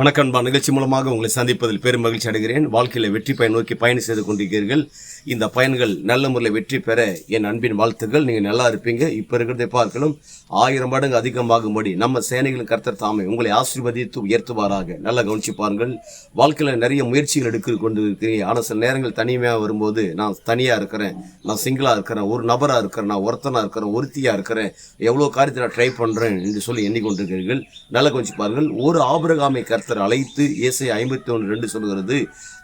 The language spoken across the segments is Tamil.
வணக்கம் அன்பா நிகழ்ச்சி மூலமாக உங்களை சந்திப்பதில் பெரும் மகிழ்ச்சி அடைகிறேன். வாழ்க்கையில் வெற்றி பயன் நோக்கி பயணம் செய்து கொண்டிருக்கிறீர்கள். இந்த பயன்கள் நல்ல முறையில் வெற்றி பெற என் அன்பின் வாழ்த்துக்கள். நீங்கள் நல்லா இருப்பீங்க. இப்போ இருக்கிறதை பார்க்கலும் ஆயிரம் மடங்கு அதிகமாகும்படி நம்ம சேனைகளின் கர்த்தர் தாமே உங்களை ஆசீர்வதித்து உயர்த்துவாராக. நல்லா கவனிச்சு பாருங்கள். வாழ்க்கையில் நிறைய முயற்சிகள் எடுக்க கொண்டு இருக்கிறீங்க ஆனால் சில நேரங்கள் தனிமையாக வரும்போது நான் தனியாக இருக்கிறேன். நான் சிங்கிளாக இருக்கிறேன். ஒரு நபராக இருக்கிறேன். நான் ஒருத்தனாக இருக்கிறேன். ஒருத்தியாக இருக்கிறேன். எவ்வளோ காரியத்தை நான் ட்ரை பண்ணுறேன் என்று சொல்லி எண்ணிக்கொண்டிருக்கிறீர்கள். நல்லா கவனிச்சு பாருங்கள். ஒரு ஆபிரகாமை கர்த்தர் அழைத்து இயேசை ஐம்பத்தி ஒன்று ரெண்டு சொல்கிறது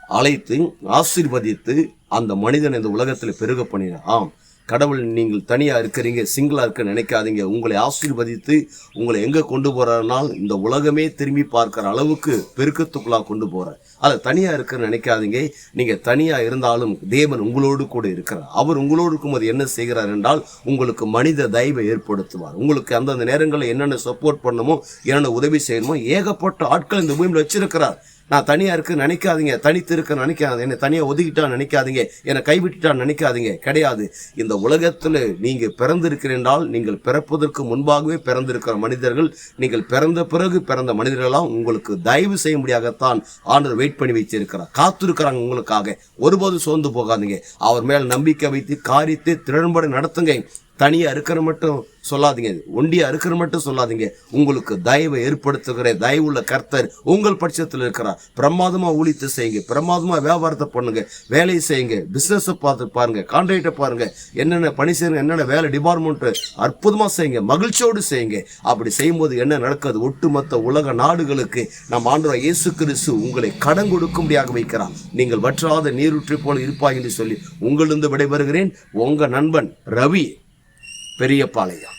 அழைத்து ஆசீர்வதித்து அந்த மனிதன் இந்த உலகத்தில் பெருக பண்ணினார் ஆம் கடவுள் நீங்கள் தனியாக இருக்கிறீங்க சிங்கிளாக இருக்க நினைக்காதீங்க. உங்களை ஆசீர்வதித்து உங்களை எங்கே கொண்டு போகிறாருனால் இந்த உலகமே திரும்பி பார்க்குற அளவுக்கு பெருக்கத்துக்குள்ளாக கொண்டு போகிறார் அதை தனியாக இருக்க நினைக்காதீங்க. நீங்கள் தனியாக இருந்தாலும் தேவன் உங்களோடு கூட இருக்கிறார். அவர் உங்களோடு இருக்கும்போது என்ன செய்கிறார் என்றால் உங்களுக்கு மனித தயவை ஏற்படுத்துவார். உங்களுக்கு அந்தந்த நேரங்களில் என்னென்ன சப்போர்ட் பண்ணணுமோ என்னென்ன உதவி செய்யணுமோ ஏகப்பட்ட ஆட்கள் இந்த பூமியில் வச்சிருக்கிறார். நான் தனியாக இருக்க நினைக்காதீங்க. தனித்து இருக்க நினைக்காது என்னை தனியாக ஒதுக்கிட்டா நினைக்காதீங்க. என்னை கைவிட்டுட்டா நினைக்காதீங்க. கிடையாது. இந்த உலகத்தில் நீங்கள் பிறந்திருக்கிறீர்கள் நீங்கள் பிறப்பதற்கு முன்பாகவே பிறந்திருக்கிற மனிதர்கள் நீங்கள் பிறந்த பிறகு பிறந்த மனிதர்களாம் உங்களுக்கு தயவு செய்ய முடியாகத்தான் ஆண்டர் வெயிட் பண்ணி வச்சிருக்கிறார் காத்திருக்கிறாங்க உங்களுக்காக. ஒருபோதும் சோர்ந்து போகாதீங்க. அவர் மேல் நம்பிக்கை வைத்து காரித்து திறன்பட நடத்துங்க. தனியாக இருக்கிற மட்டும் சொல்லாதீங்க. ஒண்டியாக இருக்கிற மட்டும் சொல்லாதீங்க. உங்களுக்கு தயவை ஏற்படுத்துகிற தயவுள்ள கர்த்தர் உங்கள் பட்சத்தில் இருக்கிறார். பிரமாதமாக ஊழித்து செய்யுங்க. பிரமாதமாக வியாபாரத்தை பண்ணுங்க. வேலையை செய்யுங்க. பிஸ்னஸை பார்த்து பாருங்க. கான்ட்ராக்டை பாருங்க. என்னென்ன பணி செய்யுங்க என்னென்ன வேலை டிபார்ட்மெண்ட்டு அற்புதமாக செய்யுங்க. மகிழ்ச்சியோடு செய்யுங்க. அப்படி செய்யும்போது என்ன நடக்குது? ஒட்டுமொத்த உலக நாடுகளுக்கு நம் ஆண்டவர் இயேசு கிறிஸ்து உங்களை கடன் கொடுக்கும்படியாக வைக்கிறார். நீங்கள் வற்றாத நீரூற்றி போல இருப்பாய் என்று சொல்லி உங்களிருந்து விடைபெறுகிறேன். உங்கள் நண்பன் ரவி. பெரியபாளையம்